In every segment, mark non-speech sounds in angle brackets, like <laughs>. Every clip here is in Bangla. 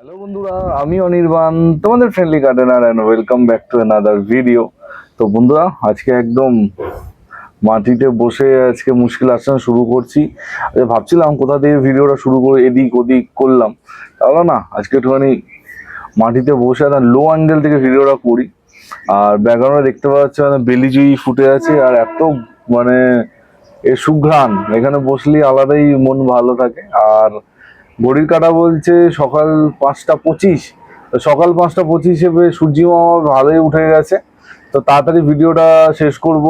হ্যালো বন্ধুরা, আমি অনির্বাণ, তোমাদের friendly gardener and welcome back to another video তো বন্ধুরা, আজকে একদম মাটিতে বসে আজকে মুশকিল আসানো শুরু করছি। আরে ভাবছিলাম কোথা থেকে ভিডিওটা শুরু করে এদিক ওদিক করলাম। তাহলে না, আজকে একটুখানি মাটিতে বসে একটা লো অ্যাঙ্গেল থেকে ভিডিওটা করি। আর ব্যাকগ্রাউন্ডে দেখতে পাচ্ছি মানে বেলিজুই ফুটে আছে আর এত মানে এ সুঘ্রাণ। এখানে বসলে আলাদাই মন ভালো থাকে। আর ঘড়ির কাটা বলছে সকাল পাঁচটা পঁচিশ। সকাল পাঁচটা পঁচিশ সূর্যি মামা ভালোই উঠে গেছে। তো তাড়াতাড়ি ভিডিওটা শেষ করব।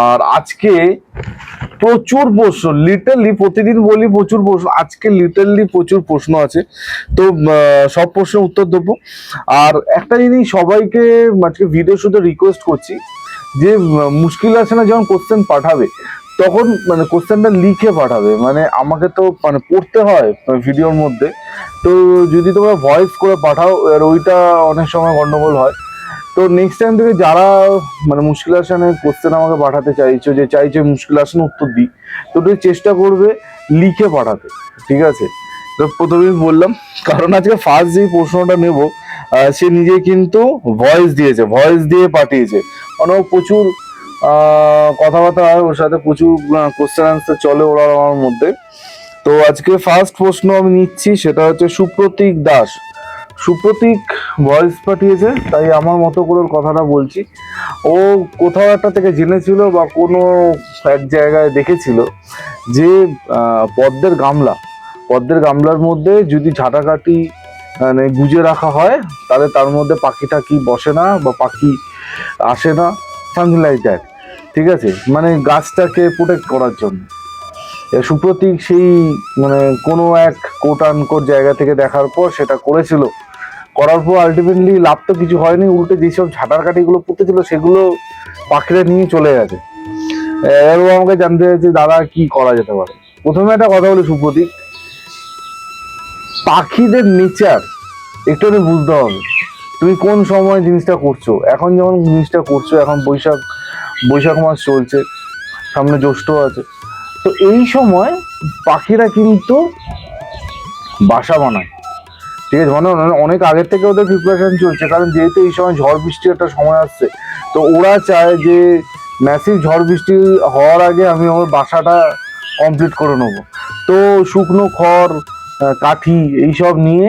আর আজকে প্রচুর প্রশ্ন লিটারলি প্রতিদিন বলি প্রচুর প্রশ্ন, আজকে লিটারলি প্রচুর প্রশ্ন আছে। তো সব প্রশ্নের উত্তর দেবো। আর একটা জিনিস সবাইকে, আজকে ভিডিও শুধু রিকোয়েস্ট করছি, যে মুশকিল আছে না যখন কোশ্চেন পাঠাবে। তখন মানে কোশ্চেনটা লিখে পাঠাবে। মানে আমাকে তো মানে পড়তে হয় ভিডিওর মধ্যে। তো যদি তোমরা ভয়েস করে পাঠাও, আর ওইটা অনেক সময় গণ্ডগোল হয়। তো নেক্সট টাইম থেকে যারা মানে মুশকিল আসানে কোশ্চেন আমাকে পাঠাতে চাইছো, যে চাইছে মুশকিল আসানে উত্তর দিই, তো একটু চেষ্টা করবে লিখে পাঠাতে। ঠিক আছে? তো প্রথমেই বললাম, কারণ আজকে ফার্স্ট যেই প্রশ্নটা নেব সে নিজে কিন্তু ভয়েস দিয়েছে ভয়েস দিয়ে পাঠিয়েছে। মানে ও প্রচুর কথাবার্তা হয়, ওর সাথে প্রচুর কোশ্চেন আনসার চলে ওরা আমার মধ্যে। তো আজকে ফার্স্ট প্রশ্ন আমি নিচ্ছি, সেটা হচ্ছে সুপ্রতীক দাস। সুপ্রতীক ভয়েস পাঠিয়েছে, তাই আমার মতো করে ওর কথাটা বলছি। ও কোথাও একটা থেকে জেনেছিল বা কোনো এক জায়গায় দেখেছিল যে পদ্মের গামলা। পদ্মের গামলার মধ্যে যদি ঝাঁটাকাটি মানে গুজে রাখা হয়, তাহলে তার মধ্যে পাখি টাকি বসে না বা পাখি আসে না। সামথিং লাইক দ্যাট ঠিক আছে? মানে গাছটাকে প্রোটেক্ট করার জন্য। সুপ্রতীক সেই মানে কোনো এক কোট জায়গা থেকে দেখার পর সেটা করেছিল। করার পর আলটিমেটলি লাভ তো কিছু হয়নি, উল্টে যেসব ঝাঁটার কাঠিগুলো পুঁতেছিল সেগুলো পাখিরা নিয়ে চলে গেছে। এবার আমাকে জানতে চাইছে দাদা, কি করা যেতে পারে? প্রথমে একটা কথা বলি সুপ্রতীক। পাখিদের নেচার একটু বুঝতে হবে। তুমি কোন সময় জিনিসটা করছ? এখন যেমন জিনিসটা করছ, এখন বৈশাখ বৈশাখ মাস চলছে, সামনে জ্যৈষ্ঠ আছে। তো এই সময় পাখিরা কিন্তু বাসা বানায়। ঠিক আছে? মানে অনেক আগের থেকে ওদের প্রিপারেশন চলছে, কারণ যেহেতু এই সময় ঝড় বৃষ্টির একটা সময় আসছে, তো ওরা চায় যে ম্যাসিভ ঝড় বৃষ্টি হওয়ার আগে আমি আমার বাসাটা কমপ্লিট করে নেব। তো শুকনো খড় কাঠি, এইসব নিয়ে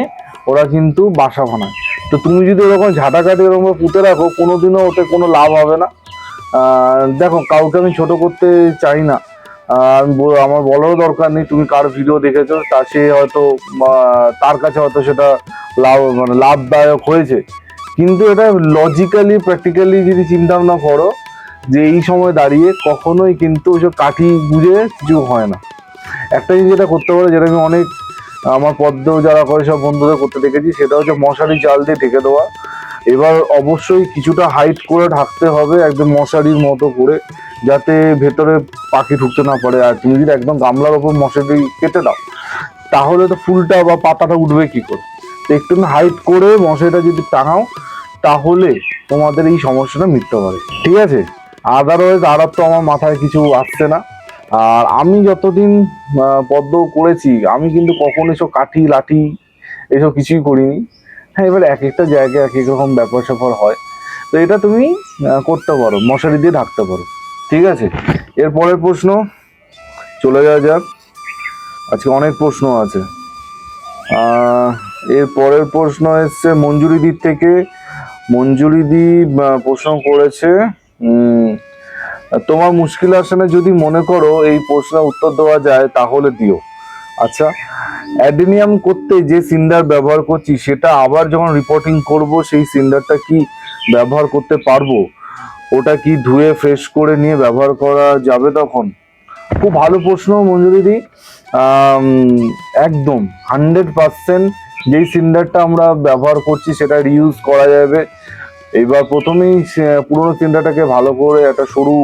ওরা কিন্তু বাসা বানায়। তো তুমি যদি ওরকম ঝাঁটাকাটি ওরকম পুঁতে রাখো, কোনোদিনও ওতে কোনো লাভ হবে না। দেখো, কাউকে আমি ছোট করতে চাই না। আমি আমার বলারও দরকার নেই, তুমি কার ভিডিও দেখেছ, তা সে হয়তো তার কাছে হয়তো সেটা লাভ মানে লাভদায়ক হয়েছে। কিন্তু এটা লজিক্যালি প্র্যাকটিক্যালি যদি চিন্তা ভাবনা করো, যে এই সময় দাঁড়িয়ে কখনোই কিন্তু ওইসব কাঠি গুঁজে কিছু হয় না। একটা জিনিস যেটা করতে পারে, যেটা আমি অনেক আমার পদ্মেও যারা করে, সব বন্ধুদের করতে দেখেছি। সেটা হচ্ছে মশারি জাল দিয়ে ঢেকে দেওয়া। এবার অবশ্যই কিছুটা হাইট করে ঢাকতে হবে, একদম মশারির মতো করে, যাতে ভেতরে পাখি ঢুকতে না পারে। আর তুমি যদি একদম গামলার ওপর মশারি কেটে দাও, তাহলে তো ফুলটা বা পাতাটা উঠবে কি করে? তো একটু হাইট করে মশারিটা যদি টাঙাও, তাহলে তোমাদের এই সমস্যাটা মিটতে পারে। ঠিক আছে? আদারওয়াইজ আর তো আমার মাথায় কিছু আসছে না। আর আমি যতদিন পদ্ম করেছি, আমি কিন্তু কখনো এসব কাঠি, লাঠি এসব কিছুই করিনি। হ্যাঁ এবার এক একটা জায়গায় এক এক রকম ব্যাপার স্যাপার হয়। তো এটা তুমি করতে পারো, মশারি দিয়ে ঢাকতে পারো। ঠিক আছে? এর পরের প্রশ্ন, চলে যাওয়া যাক। আজকে অনেক প্রশ্ন আছে। এর পরের প্রশ্ন এসছে, মঞ্জুরিদির থেকে। মঞ্জুরিদি প্রশ্ন করেছে তোমার মুশকিল আসনে যদি মনে করো এই প্রশ্নের উত্তর দেওয়া যায়, তাহলে দিও। আচ্ছা অ্যাডেনিয়াম করতে যে সিন্ডার ব্যবহার করছি, সেটা আবার যখন রিপোর্টিং করব, সেই সিন্ডারটা কি ব্যবহার করতে পারব? ওটা কি ধুয়ে ফ্রেশ করে নিয়ে ব্যবহার করা যাবে তখন? খুব ভালো প্রশ্ন মঞ্জুরিদি একদম হান্ড্রেড পার্সেন্ট যেই সিন্ডারটা আমরা ব্যবহার করছি, সেটা রিউজ করা যাবে। এবার প্রথমেই পুরোনো চিন্তাটাকে ভালো করে একটা সরু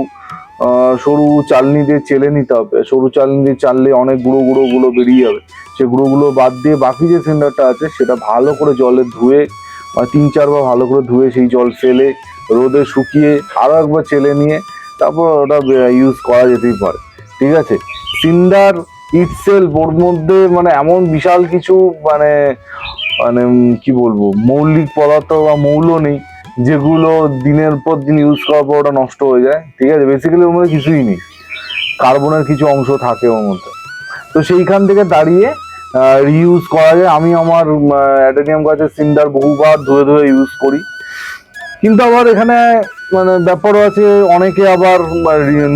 সরু চালনি দিয়ে চেলে নিতে হবে। সরু চালনি দিয়ে চাললে অনেক গুঁড়ো গুঁড়ো গুলো বেরিয়ে যাবে। সে গুঁড়োগুলো বাদ দিয়ে বাকি যে সিন্ডারটা আছে, সেটা ভালো করে জলে ধুয়ে, বা তিন চারবার ভালো করে ধুয়ে সেই জল ফেলে, রোদে শুকিয়ে আরও একবার চেলে নিয়ে, তারপর ওটা ইউজ করা যেতেই পারে। ঠিক আছে? সিন্ডার ইটসেলফ ওর মধ্যে মানে এমন বিশাল কিছু মানে মানে কি বলব, মৌলিক পদার্থ বা মৌল নেই। যেগুলো দিনের পর দিন ইউজ করার পর ওটা নষ্ট হয়ে যায়, ঠিক আছে? বেসিক্যালি ওর মধ্যে কিছুই নেই। কার্বনের কিছু অংশ থাকে ওর মধ্যে। তো সেইখান থেকে দাঁড়িয়ে রিইউজ করা যায়। আমি আমার অ্যাডেনিয়াম গাছের সিন্ডার বহুবার ধুয়ে ধুয়ে ইউজ করি। কিন্তু আবার এখানে মানে ব্যাপারও আছে, অনেকে আবার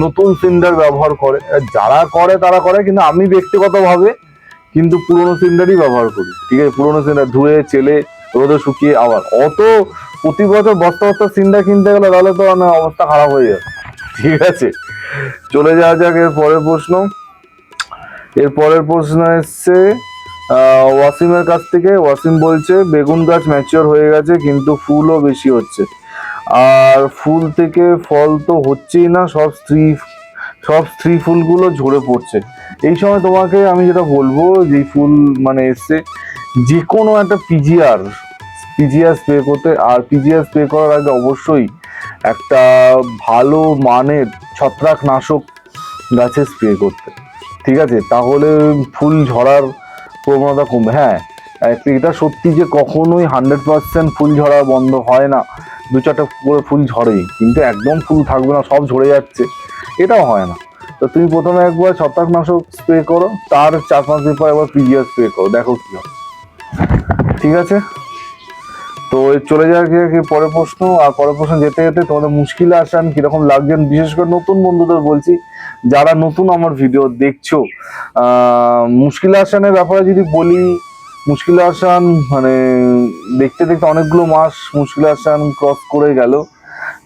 নতুন সিন্ডার ব্যবহার করে। যারা করে, তারা করে, কিন্তু আমি ব্যক্তিগতভাবে কিন্তু পুরোনো সিন্ডারই ব্যবহার করি। ঠিক আছে? পুরোনো সিন্ডার ধুয়ে, চেলে রোদে শুকিয়ে আবার। অত প্রতি বছর বস্তা বস্তা সিন্ডার কিনতে গেলে তাহলে তো মানে অবস্থা খারাপ হয়ে যাবে। ঠিক আছে? চলে যাওয়া যাক এর পরের প্রশ্ন। এর পরের প্রশ্ন এসছে ওয়াসিমের কাছ থেকে। ওয়াসিম বলছে, বেগুন গাছ ম্যাচিওর হয়ে গেছে, কিন্তু ফুলও বেশি হচ্ছে। আর ফুল থেকে ফল তো হচ্ছেই না, সব স্ত্রী সব স্ত্রী ফুলগুলো ঝরে পড়ছে। এই সময় তোমাকে আমি যেটা বলব, যে ফুল মানে এসছে যে কোনো একটা পিজিআর পিজিআর স্প্রে করতে, আর পিজিআর স্প্রে করার আগে অবশ্যই একটা ভালো মানের ছত্রাকনাশক গাছে স্প্রে করতে। ঠিক আছে? তাহলে ফুল ঝরার প্রবণতা কমবে। হ্যাঁ এটা সত্যি যে কখনোই হান্ড্রেড পার্সেন্ট ফুল ঝরা বন্ধ হয় না। দু চারটা করে ফুল ঝরেই, কিন্তু একদম ফুল থাকবে না, সব ঝরে যাচ্ছে। এটাও হয় না। তো তুমি প্রথমে একবার ছত্রাকনাশক স্প্রে করো, তার চার পাঁচ দিন পর একবার পিজিআর স্প্রে করো, দেখো কী হয়। ঠিক আছে? তো চলে যাওয়ার কি পরের প্রশ্ন। আর পরের প্রশ্ন যেতে যেতে তোমাদের মুশকিলে আসান কীরকম লাগছেন বিশেষ করে নতুন বন্ধুদের বলছি, যারা নতুন আমার ভিডিও দেখছ। মুশকিলে আসানের ব্যাপারে যদি বলি, মুশকিলে আসান মানে দেখতে দেখতে অনেকগুলো মাস মুশকিল আসান ক্রস করে গেল।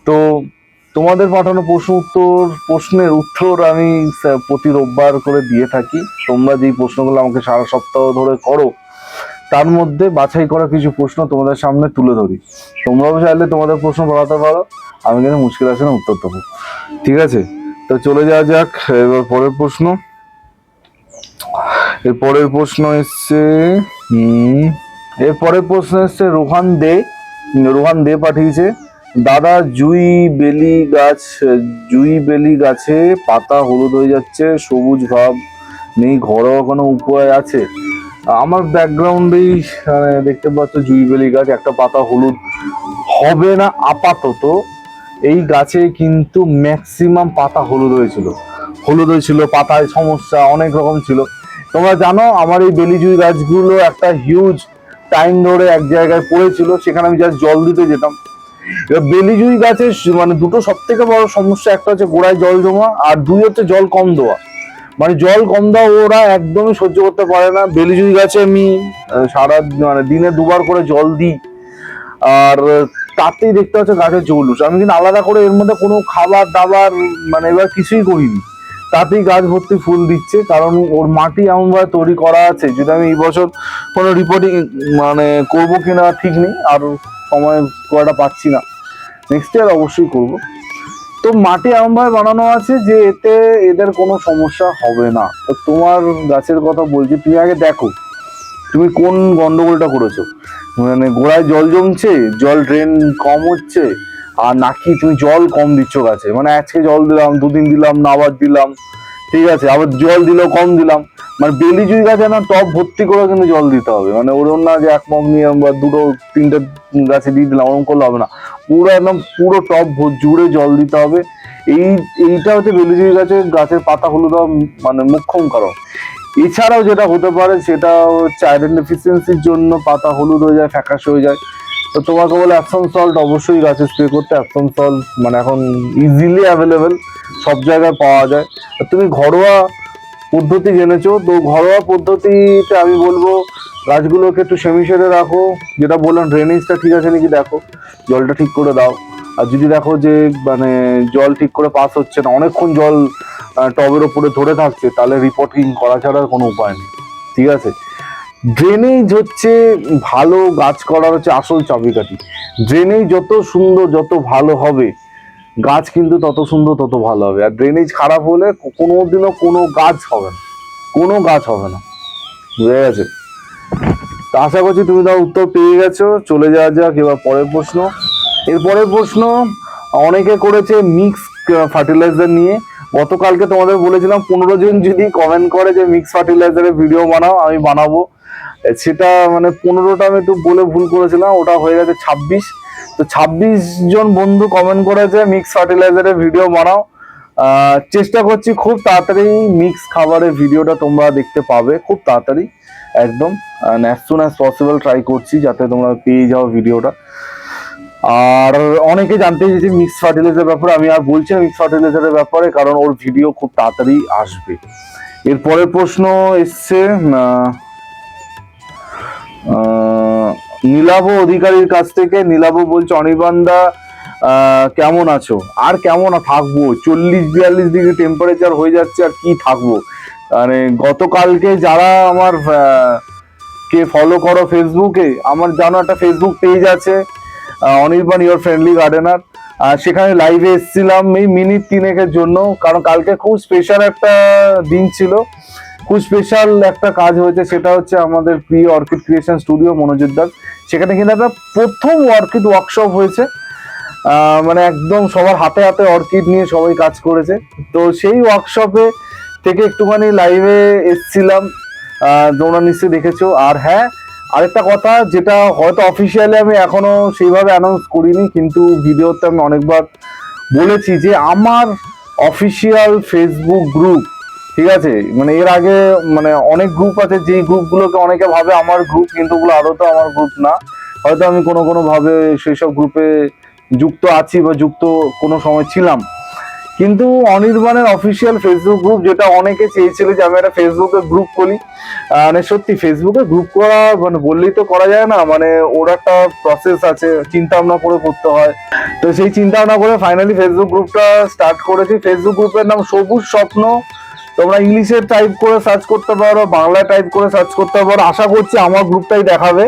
তো তোমাদের পাঠানো প্রশ্ন উত্তর, প্রশ্নের উত্তর আমি প্রতি রোববার করে দিয়ে থাকি। তোমরা যেই প্রশ্নগুলো আমাকে সারা সপ্তাহ ধরে করো তার মধ্যে বাছাই করা কিছু প্রশ্ন তোমাদের সামনে তুলে ধরি। তোমরাও চাইলে তোমাদের প্রশ্ন পাঠাতে পারো, আমি কিন্তু মুশকিল আসে না উত্তর দেবো। ঠিক আছে? তো চলে যাওয়া যাক, এবার পরের প্রশ্ন। এর পরের প্রশ্ন এসছে এর পরের প্রশ্ন এসছে, রোহান দে রোহান দে পাঠিয়েছে, দাদা, জুই বেলি গাছ, জুই বেলি গাছে পাতা হলুদ হয়ে যাচ্ছে, সবুজ ভাব নেই, ঘরোয়া কোনো উপায় আছে? আমার ব্যাকগ্রাউন্ডেই দেখতে পাচ্ছ জুই বেলি গাছ, একটা পাতা হলুদ। হবে না আপাতত, এই গাছে কিন্তু ম্যাক্সিমাম পাতা হলুদ হয়েছিল। হলুদ হয়েছিল, পাতায় সমস্যা, অনেক রকম ছিল। তোমরা জানো, আমার এই বেলি বেলিজুই গাছগুলো একটা হিউজ টাইম ধরে এক জায়গায় পড়েছিল, সেখানে আমি জাস্ট জল দিতে যেতাম। এবার বেলিজুই গাছের মানে দুটো সব থেকে বড় সমস্যা, একটা হচ্ছে গোড়ায় জল জমা, আর দুই হচ্ছে জল কম দেওয়া। মানে জল কম দেওয়া ওরা একদমই সহ্য করতে পারে না। বেলিজুই গাছে আমি সারা মানে দিনে দুবার করে জল দিই। আর তাতেই দেখতে পাচ্ছ গাছের জৌলুস আমি কিন্তু আলাদা করে এর মধ্যে কোনো খাবার দাবার মানে এবার কিছুই করিনি। তাতেই গাছ ভর্তি ফুল দিচ্ছে, কারণ ওর মাটি এমনভাবে তৈরি করা আছে যদি আমি এই বছর কোনো রিপোর্টিং মানে করব কিনা ঠিক নেই, আর সময় করাটা পাচ্ছি না। নেক্সট ইয়ার অবশ্যই করব। তো মাটি এমনভাবে বানানো আছে যে এতে এদের কোনো সমস্যা হবে না। তো তোমার গাছের কথা বলছি, তুমি আগে দেখো, তুমি কোন গন্ডগোলটা করেছ? মানে গোড়ায় জল জমছে, জল ড্রেন কম হচ্ছে, আর নাকি তুমি জল কম দিচ্ছ গাছে? মানে আজকে জল দিলাম, দুদিন দিলাম, না আবার দিলাম, ঠিক আছে, আবার জল দিলেও কম দিলাম। মানে বেলি জুই গাছে না, টপ ভর্তি করে কিন্তু জল দিতে হবে। মানে ওরম না যে এক মগ নিয়ে বা দুটো তিনটে গাছে দিয়ে দিলাম, ওরকম করলে হবে না। পুরো একদম পুরো টপ জুড়ে জল দিতে হবে। এই, এইটা হচ্ছে বেলি জুই গাছের গাছের পাতা হলুদ মানে মুখ্যম কারণ। এছাড়াও যেটা হতে পারে, সেটা হচ্ছে আয়রন ডেফিসিয়েন্সির জন্য পাতা হলুদ হয়ে যায়, ফ্যাকাশ হয়ে যায়। তো তোমাকে বলে অ্যাপসন সল্ট অবশ্যই গাছে স্প্রে করতে। অ্যাপসন সল্ট মানে এখন ইজিলি অ্যাভেলেবেল সব জায়গায় পাওয়া যায়। তুমি ঘরোয়া পদ্ধতি জেনেছো? তো ঘরোয়া পদ্ধতিতে আমি বলব, গাছগুলোকে একটু সেমি শেডে রাখো। যেটা বললাম ড্রেনেজটা ঠিক আছে নাকি দেখো? জলটা ঠিক করে দাও। আর যদি দেখো যে মানে জল ঠিক করে পাস হচ্ছে না, অনেকক্ষণ জল টবের ওপরে ধরে থাকছে, তাহলে রিপোর্টিং করা ছাড়া কোনো উপায় নেই। ঠিক আছে? ড্রেনেজ হচ্ছে ভালো গাছ করার হচ্ছে আসল চাবিকাঠি। ড্রেনেজ যত সুন্দর, যত ভালো হবে গাছ কিন্তু তত সুন্দর, তত ভালো হবে। আর ড্রেনেজ খারাপ হলে কোনো দিনও কোনো গাছ হবে না। কোনো গাছ হবে না। বুঝে গেছে? তো আশা করছি তুমি তার উত্তর পেয়ে গেছো। চলে যাওয়া যাক এবার পরের প্রশ্ন। এর পরের প্রশ্ন, অনেকে করেছে মিক্স ফার্টিলাইজার নিয়ে। গতকালকে তোমাদের বলেছিলাম পনেরো জন যদি কমেন্ট করে যে মিক্স ফার্টিলাইজারের ভিডিও বানাও, আমি বানাবো। সেটা মানে পনেরোটা আমি একটু বলে ভুল করেছিলাম, ওটা হয়ে গেছে ছাব্বিশ। তো ছাব্বিশ জন বন্ধু কমেন্ট করেছে মিক্স ফার্টিলাইজারের ভিডিও বানাও। চেষ্টা করছি খুব তাড়াতাড়ি মিক্স খাবারের ভিডিওটা তোমরা দেখতে পাবে, খুব তাড়াতাড়ি, একদম। অ্যাজ অ্যাজ পসিবল ট্রাই করছি যাতে তোমরা পেয়ে যাও ভিডিওটা আর অনেকে জানতে চাইছে মিক্স ফার্টিলাইজার ব্যাপারে, আমি আর বলছি না মিক্স ফার্টিলাইজারের ব্যাপারে, কারণ ওর ভিডিও খুব তাড়াতাড়ি আসবে। এর পরের প্রশ্ন এসছে নীলাভ অধিকারীর কাছ থেকে, নীলাভ বলছে অনির্বাণদা কেমন আছো? আর কেমন থাকব? চল্লিশ, বিয়াল্লিশ ডিগ্রি টেম্পারেচার হয়ে যাচ্ছে, আর কি থাকব? মানে গতকালকে যারা আমার কে ফলো করো ফেসবুকে, আমার জানো একটা ফেসবুক পেজ আছে অনির্বাণ ইয়োর ফ্রেন্ডলি গার্ডেনার সেখানে লাইভে এসেছিলাম এই মিনিট তিনেকের জন্য, কারণ কালকে খুব স্পেশাল একটা দিন ছিল। খুব স্পেশাল একটা কাজ হয়েছে, সেটা হচ্ছে আমাদের প্রিয় orchid creation studio Manojit Das. সেখানে কিন্তু একটা প্রথম অর্কিড ওয়ার্কশপ হয়েছে। মানে একদম সবার হাতে হাতে অর্কিড নিয়ে সবাই কাজ করেছে। তো সেই ওয়ার্কশপে থেকে একটুখানি লাইভে এসছিলাম। তোমরা নিশ্চয়ই দেখেছ। আর হ্যাঁ আরেকটা কথা, যেটা হয়তো অফিসিয়ালি আমি এখনও সেইভাবে অ্যানাউন্স করিনি, কিন্তু ভিডিওতে আমি অনেকবার বলেছি যে আমার অফিসিয়াল ফেসবুক গ্রুপ ঠিক আছে? মানে এর আগে মানে অনেক গ্রুপ আছে, যেই গ্রুপগুলোকে অনেকে ভাবে আমার গ্রুপ কিন্তু ওগুলো আদৌ আমার গ্রুপ না। হয়তো আমি কোনো কোনো ভাবে সেই সব গ্রুপে যুক্ত আছি বা যুক্ত কোনো সময় ছিলাম। কিন্তু অনির্বাণের অফিসিয়াল ফেসবুক গ্রুপ যেটা অনেকে চেয়েছিল যে আমি একটা ফেসবুকে গ্রুপ করি মানে সত্যি ফেসবুকে গ্রুপ করা মানে বললেই তো করা যায় না। মানে ওর একটা প্রসেস আছে চিন্তা ভাবনা করে করতে হয়। তো সেই চিন্তা ভাবনা করে ফাইনালি ফেসবুক গ্রুপটা স্টার্ট করেছি। ফেসবুক গ্রুপের নাম সবুজ স্বপ্ন তোমরা ইংলিশে টাইপ করে সার্চ করতে পারো বাংলায় টাইপ করে সার্চ করতে পারো। আশা করছি আমার গ্রুপটাই দেখাবে।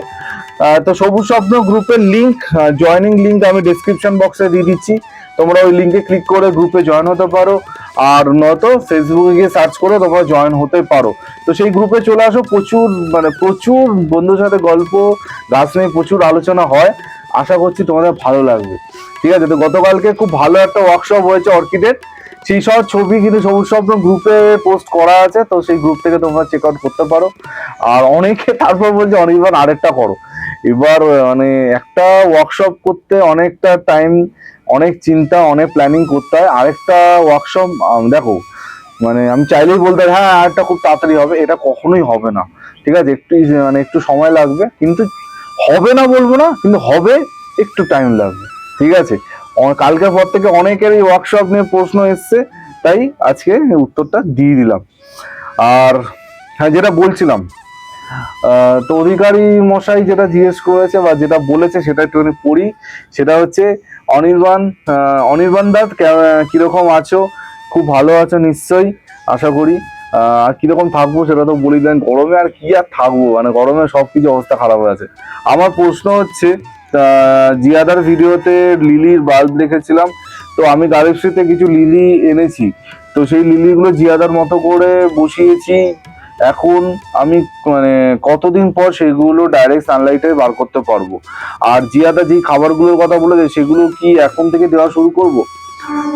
তো সবুজ স্বপ্ন গ্রুপের লিঙ্ক জয়নিং লিঙ্ক আমি ডিসক্রিপশন বক্সে দিয়ে দিচ্ছি। তোমরা ওই লিঙ্কে ক্লিক করে গ্রুপে জয়েন হতে পারো। আর নয়তো ফেসবুকে গিয়ে সার্চ করে তোমরা জয়েন হতে পারো। তো সেই গ্রুপে চলে আসো। প্রচুর মানে প্রচুর বন্ধুর সাথে গল্প গাছ নিয়ে প্রচুর আলোচনা হয়। আশা করছি তোমাদের ভালো লাগবে। ঠিক আছে? তো গতকালকে খুব ভালো একটা ওয়ার্কশপ হয়েছে অর্কিডের। সেই সব ছবি কিন্তু সবুজ স্বপ্ন গ্রুপে পোস্ট করা আছে, তো সেই গ্রুপ থেকে তোমরা চেক আউট করতে পারো। আর অনেকে <laughs> তারপর বলছে অনির্বাণ আরেকটা করো। এবার মানে একটা ওয়ার্কশপ করতে অনেকটা টাইম অনেক চিন্তা, অনেক প্ল্যানিং করতে হয়। আরেকটা ওয়ার্কশপ দেখো মানে আমি চাইলেই বলতে হ্যাঁ আরেকটা খুব তাড়াতাড়ি হবে। এটা কখনোই হবে না। ঠিক আছে? একটু মানে একটু সময় লাগবে। কিন্তু হবে না বলব না, কিন্তু হবে, একটু টাইম লাগবে। ঠিক আছে? কালকের পর থেকে অনেকের এই ওয়ার্কশপ নিয়ে প্রশ্ন এসছে, তাই আজকে উত্তরটা দিয়ে দিলাম। আর হ্যাঁ যেটা বলছিলাম তো অধিকারী মশাই যেটা জিজ্ঞেস করেছে বা যেটা বলেছে সেটা একটুখানি পড়ি, সেটা হচ্ছে, অনির্বাণ অনির্বাণ কে- কীরকম আছো? খুব ভালো আছো নিশ্চয়ই, আশা করি। আর কীরকম থাকব সেটা তো বলি দেন গরমে আর কি আর থাকব? মানে গরমে সব কিছু অবস্থা খারাপ হয়ে আছে। আমার প্রশ্ন হচ্ছে জিয়াদার ভিডিওতে লিলির বাল্ব দেখেছিলাম। তো আমি গার্ডেনশিতে কিছু লিলি এনেছি। তো সেই লিলিগুলো জিয়াদার মতো করে বসিয়েছি। এখন আমি মানে কতদিন পর সেগুলো ডাইরেক্ট সানলাইটে বার করতে পারব? আর জিয়াদা যেই খাবারগুলোর কথা বলেছে, সেগুলো কি এখন থেকে দেওয়া শুরু করব?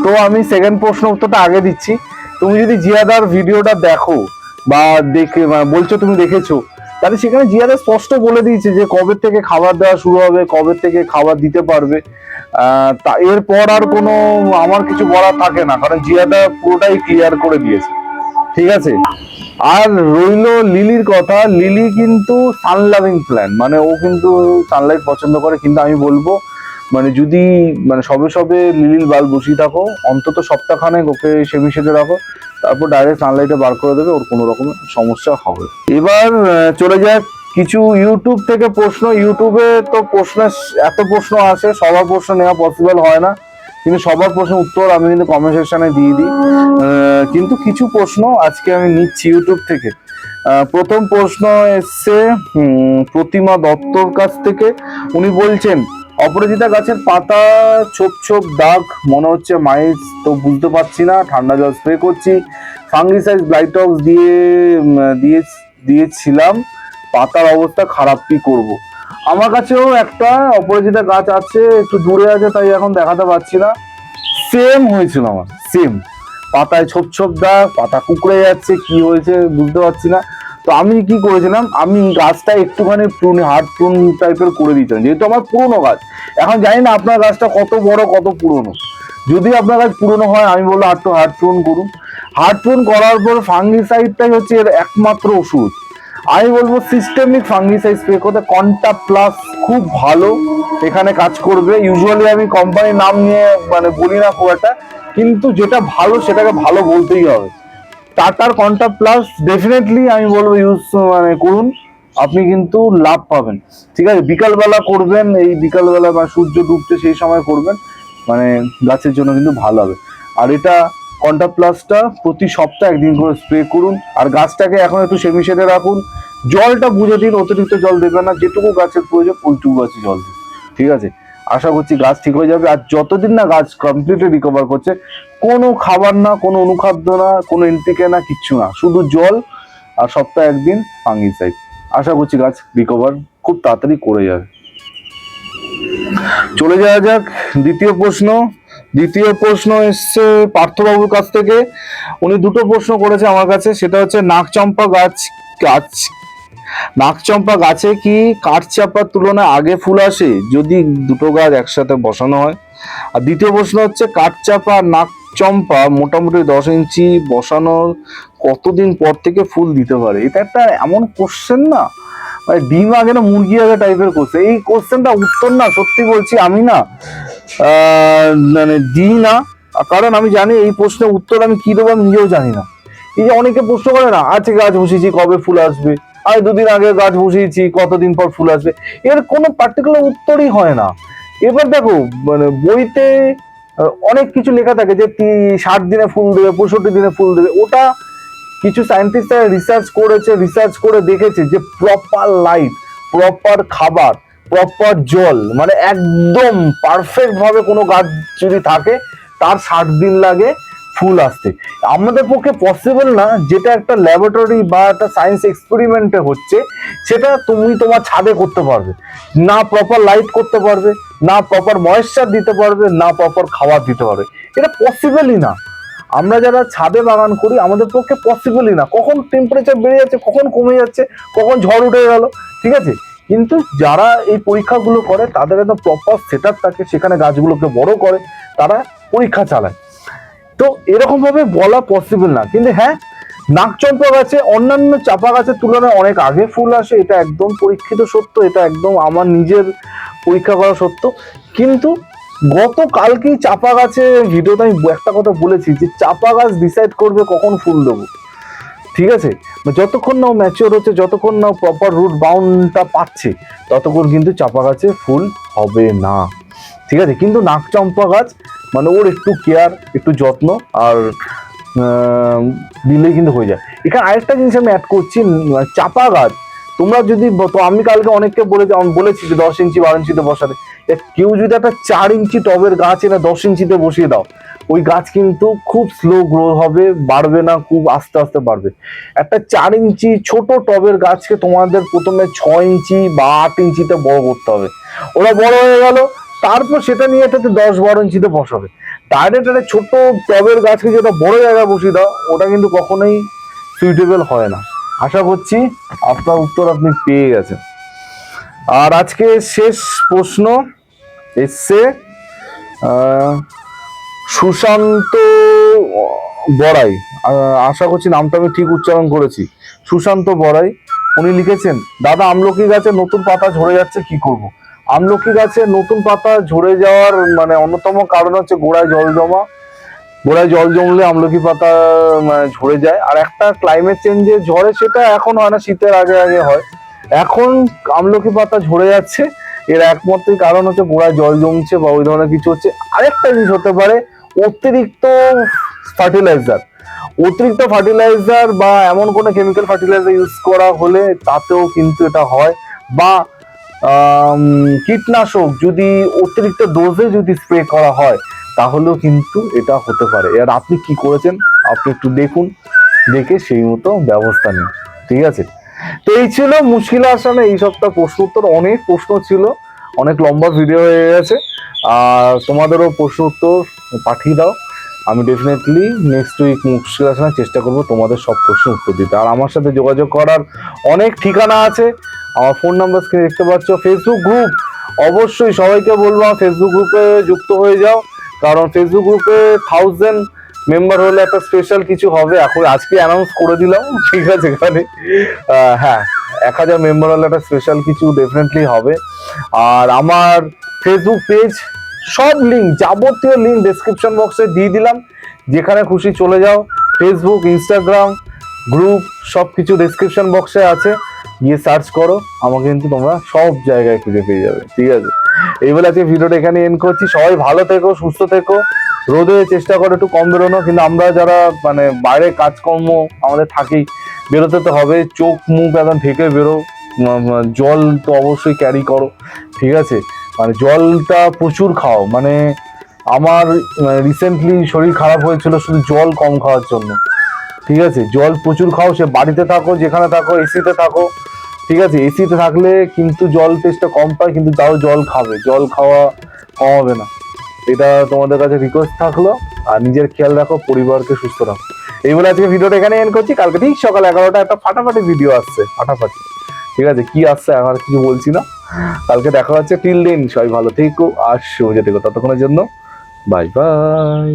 তো আমি সেকেন্ড প্রশ্ন উত্তরটা আগে দিচ্ছি। তুমি যদি জিয়াদার ভিডিওটা দেখো বা দেখে বলছো তুমি দেখেছ তাহলে সেখানে জিয়াদা স্পষ্ট বলে দিয়েছে যে কবে থেকে খাবার দেওয়া শুরু হবে, কবে থেকে খাবার দিতে পারবে। এরপর আর কোনো আমার কিছু বলার থাকে না, কারণ জিয়াদা পুরোটাই ক্লিয়ার করে দিয়েছে। ঠিক আছে? আর রইল লিলির কথা, লিলি কিন্তু সান লাভিং প্ল্যান মানে ও কিন্তু সানলাইট পছন্দ করে, কিন্তু আমি বলব মানে যদি মানে সবে সবে লিলির বাল বসিয়ে থাকো, অন্তত সপ্তাহখানেক ওকে সেমি সেজে রাখো। তারপর ডাইরেক্ট সানলাইটে বার করে দেবে, ওর কোনো রকমের সমস্যা হবে এবার চলে যাক কিছু ইউটিউব থেকে প্রশ্ন। ইউটিউবে তো প্রশ্ন এত প্রশ্ন আসে সবার প্রশ্ন নেওয়া পসিবল হয় না। কিন্তু সবার প্রশ্নের উত্তর আমি কিন্তু কমেন্ট সেকশনে দিয়ে দিই। কিন্তু কিছু প্রশ্ন আজকে আমি নিচ্ছি ইউটিউব থেকে। প্রথম প্রশ্ন এসছে প্রতিমা দত্তর কাছ থেকে। উনি বলছেন অপরাজিতা গাছের পাতা, ছোপ ছোপ দাগ, মনে হচ্ছে মাইস তো বুঝতে পারছি না, ঠান্ডা জল স্প্রে করছি। ফাঙ্গিসাইড ব্লাইটক্স দিয়ে দিয়ে, দিয়েছিলাম, পাতার অবস্থা খারাপ, কি করব। আমার কাছেও একটা অপরাজিতা গাছ আছে, একটু দূরে আছে, তাই এখন দেখাতে পারছি না। সেম হয়েছিল আমার সেম পাতায় ছোপ ছোপ দাগ, পাতা কুকড়ে যাচ্ছে, কি হয়েছে বুঝতে পারছি না। তো আমি কি করেছিলাম? আমি গাছটা একটুখানি প্রুন হার্ড প্রুন টাইপের করে দিয়েছিলাম। যেহেতু আমার পুরনো গাছ। এখন জানি না আপনার গাছটা কত বড়, কত পুরনো। যদি আপনার গাছ পুরনো হয়, আমি বলব একটু হার্ড প্রুন করুন। হার্ড প্রুন করার পর ফাঙ্গিসাইডটাই হচ্ছে এর একমাত্র ওষুধ। আমি বলব সিস্টেমিক ফাঙ্গিসাইড স্প্রে করতে কন্টা প্লাস খুব ভালো। এখানে কাজ করবে। ইউজুয়ালি আমি কোম্পানির নাম নিয়ে মানে বলি না খুব একটা। কিন্তু যেটা ভালো, সেটাকে ভালো বলতেই হবে। টাটার কন্টা প্লাস ডেফিনেটলি আমি বলব ইউজ মানে করুন। আপনি কিন্তু লাভ পাবেন। ঠিক আছে? বিকালবেলা করবেন, এই বিকালবেলা বা সূর্য ডুবছে সেই সময় করবেন। মানে গাছের জন্য কিন্তু ভালো হবে। আর এটা কন্টা প্লাসটা প্রতি সপ্তাহে একদিন করে স্প্রে করুন। আর গাছটাকে এখন একটু সেমি শেডে রাখুন। জলটা বুঝে দিন, অতিরিক্ত জল দেবেন না। যেটুকু গাছের প্রয়োজন, ওইটুকু গাছে জল দিন। ঠিক আছে? আশা করছি গাছ ঠিক হয়ে যাবে। আর যতদিন না গাছ কমপ্লিটলি রিকভার করছে কোনো খাবার না, কোনো অনুখাদ্য না, কোনো এনপিকে না, কিচ্ছু না। শুধু জল আর সপ্তাহে একদিন ফাঙ্গিসাইড। আশা করছি গাছ রিকভার খুব তাড়াতাড়ি করে যাবে। চলে যাওয়া যাক, দ্বিতীয় প্রশ্ন। দ্বিতীয় প্রশ্ন এসছে পার্থবাবুর কাছ থেকে। উনি দুটো প্রশ্ন করেছে আমার কাছে। সেটা হচ্ছে নাকচম্পা গাছ গাছ নাকচম্পা গাছে কি কাঠচাপার তুলনায় আগে ফুল আসে? যদি দুটো গাছ একসাথে বসানো হয়। আর দ্বিতীয় প্রশ্ন হচ্ছে, কাঠচাপা আর নাকচম্পা মোটামুটি দশ ইঞ্চি বসানোর কতদিন পর থেকে ফুল দিতে পারে? এটা একটা এমন কোশ্চেন না। মানে ডিম আগে না মুরগি আগে টাইপের কোশ্চেন এই কোশ্চেনটা উত্তর না, সত্যি বলছি আমি না মানে দিই না। কারণ আমি জানি এই প্রশ্নের উত্তর আমি কি দেবো আমি নিজেও জানি না। এই যে অনেকে প্রশ্ন করে না, আজকে গাছ বসিয়েছি, কবে ফুল আসবে? আর দুদিন আগে গাছ বসিয়েছি, কতদিন পর ফুল আসবে? এর কোনো পার্টিকুলার উত্তরই হয় না। এবার দেখো মানে বইতে অনেক কিছু লেখা থাকে যে ষাট দিনে ফুল দেবে, পঁয়ষট্টি দিনে ফুল দেবে। ওটা কিছু সায়েন্টিস্টরা রিসার্চ করেছে রিসার্চ করে দেখেছে যে প্রপার লাইট প্রপার খাবার প্রপার জল মানে একদম পারফেক্টভাবে কোনো গাছ যদি থাকে, তার ষাট দিন লাগে ফুল আসতে। আমাদের পক্ষে পসিবল না, যেটা একটা ল্যাবরেটরি বা একটা সায়েন্স এক্সপেরিমেন্টে হচ্ছে, সেটা তুমি তোমার ছাদে করতে পারবে। না প্রপার লাইট করতে পারবে। না প্রপার ময়েশ্চার দিতে পারবে, না প্রপার খাবার দিতে পারবে। এটা পসিবলই না। আমরা যারা ছাদে বাগান করি, আমাদের পক্ষে পসিবলই না। কখন টেম্পারেচার বেড়ে যাচ্ছে, কখন কমে যাচ্ছে, কখন ঝড় উঠে গেল, ঠিক আছে? কিন্তু যারা এই পরীক্ষাগুলো করে, তাদের একটা প্রপার সেট থাকে, সেখানে গাছগুলোকে বড় করে, তারা পরীক্ষা চালায়। তো এরকমভাবে বলা পসিবল না। কিন্তু হ্যাঁ নাকচম্পা গাছে, অন্যান্য চাপা গাছের তুলনায় অনেক আগে ফুল আসে, এটা একদম পরীক্ষিত সত্য, এটা একদম আমার নিজের পরীক্ষা করা সত্য। কিন্তু গতকালকেই চাপা গাছে ভিডিওতে আমি একটা কথা বলেছি যে চাপা গাছ ডিসাইড করবে কখন ফুল দেবো। ঠিক আছে? যতক্ষণ না ম্যাচিওর হচ্ছে, যতক্ষণ না প্রপার রুট বাউন্ডটা পাচ্ছে, ততক্ষণ কিন্তু চাপা গাছে ফুল হবে না। ঠিক আছে? কিন্তু নাকচম্পা গাছ মানে ওর একটু কেয়ার একটু যত্ন, আর দিলেই কিন্তু হয়ে যায়। এখানে আরেকটা জিনিস আমি অ্যাড করছি চাপা গাছ। তোমরা যদি তো আমি কালকে অনেককে বলে বলেছি যে দশ ইঞ্চি, বারো ইঞ্চিতে বসাতে। কেউ যদি একটা চার ইঞ্চি টবের গাছ এটা দশ ইঞ্চিতে বসিয়ে দাও, ওই গাছ কিন্তু খুব স্লো গ্রো হবে, বাড়বে না, খুব আস্তে আস্তে বাড়বে। একটা চার ইঞ্চি ছোট টবের গাছকে তোমাদের প্রথমে ছ ইঞ্চি বা আট ইঞ্চিতে বড় করতে হবে। ওরা বড় হয়ে গেল, তারপর সেটা নিয়ে এটাতে দশ, বারো ইঞ্চিতে বসাবে। একটা ছোট টবের গাছকে যেটা বড় জায়গায় বসিয়ে দাও, ওটা কিন্তু কখনোই সুইটেবল হয় না। আশা করছি আপনার উত্তর আপনি পেয়ে গেছেন। আর আজকে শেষ প্রশ্ন এসছে সুশান্ত বড়াই। আশা করছি নামটা আমি ঠিক উচ্চারণ করেছি। সুশান্ত বড়াই, উনি লিখেছেন, দাদা আমলকি গাছে নতুন পাতা ঝরে যাচ্ছে, কি করব? আমলকি গাছে নতুন পাতা ঝরে যাওয়ার মানে অন্যতম কারণ হচ্ছে গোড়ায় জল জমা। গোড়ায় জল জমলে আমলকি পাতা ঝরে যায়। আর একটা ক্লাইমেট চেঞ্জে ঝরে সেটা এখন হয় না, শীতের আগে আগে হয়। এখন আমলকি পাতা ঝরে যাচ্ছে। এর একমাত্র কারণ হচ্ছে গোড়ায় জল জমছে বা ওই ধরনের কিছু হচ্ছে। আরেকটা জিনিস হতে পারে, অতিরিক্ত ফার্টিলাইজার অতিরিক্ত ফার্টিলাইজার বা এমন কোনো কেমিক্যাল ফার্টিলাইজার ইউজ করা হলে তাতেও কিন্তু এটা হয়। বা কীটনাশক যদি অতিরিক্ত ডোজে যদি স্প্রে করা হয়, তাহলেও কিন্তু এটা হতে পারে। আর আপনি কি করেছেন? আপনি একটু দেখুন, দেখে সেই মতো ব্যবস্থা নিন। ঠিক আছে? তো এই ছিল মুশকিল আসানে এই সপ্তাহ প্রশ্ন উত্তর। অনেক প্রশ্ন ছিল, অনেক লম্বা ভিডিও হয়ে গেছে। আর তোমাদেরও প্রশ্ন উত্তর পাঠিয়ে দাও। আমি ডেফিনেটলি নেক্সট উইক মুশকিল আসানোর চেষ্টা করব তোমাদের সব প্রশ্নের উত্তর দিতে। আর আমার সাথে যোগাযোগ করার অনেক ঠিকানা আছে। আমার ফোন নাম্বার স্ক্রিনে দেখতে পাচ্ছ ফেসবুক গ্রুপ অবশ্যই সবাইকে বলব ফেসবুক গ্রুপে যুক্ত হয়ে যাও। কারণ ফেসবুক গ্রুপে থাউজেন্ড মেম্বার হলে একটা স্পেশাল কিছু হবে। এখন আজকে অ্যানাউন্স করে দিলাম, ঠিক আছে এখানে হ্যাঁ এক হাজার মেম্বার হলে একটা স্পেশাল কিছু ডেফিনেটলি হবে। আর আমার ফেসবুক পেজ সব লিঙ্ক যাবতীয় লিঙ্ক ডেসক্রিপশন বক্সে দিয়ে দিলাম। যেখানে খুশি চলে যাও। ফেসবুক ইনস্টাগ্রাম গ্রুপ সব কিছু ডেসক্রিপশন বক্সে আছে। গিয়ে সার্চ করো, আমাকে কিন্তু তোমরা সব জায়গায় খুঁজে পেয়ে যাবে, ঠিক আছে? এই বলে আজকে ভিডিওটা এখানে এন্ড করছি, সবাই ভালো থেকো, সুস্থ থেকো, রোদে চেষ্টা করো একটু কম বেরোনো, কিন্তু আমরা যারা মানে বাইরে কাজকর্ম আমাদের থাকেই, বেরোতে তো হবে, চোখ মুখ একদম ঢেকে বেরো জল তো অবশ্যই ক্যারি করো, ঠিক আছে? মানে জলটা প্রচুর খাও মানে আমার রিসেন্টলি শরীর খারাপ হয়েছিল, শুধু জল কম খাওয়ার জন্য। ঠিক আছে? জল প্রচুর খাও, সে বাড়িতে থাকো, যেখানে থাকো এসিতে থাকো, ঠিক আছে? এসিতে থাকলে কিন্তু জল টেস্টটা কম পায়, কিন্তু তাও জল খাবে। জল খাওয়া কমাবে না। এটা তোমাদের কাছে রিকোয়েস্ট থাকল, আর নিজের খেয়াল রাখো, পরিবারকে সুস্থ রাখো। এই বলে আজকে ভিডিওটা এখানে এন্ড করছি। কালকে ঠিক সকাল এগারোটা একটা ফাটাফাটি ভিডিও আসছে, ফাটাফাটি। ঠিক আছে? কি আসছে আর কিছু বলছি না। কালকে দেখা হচ্ছে। টিল দিন সবাই ভালো থেকো, আর শুভ যেতে ততক্ষণের জন্য। Bye bye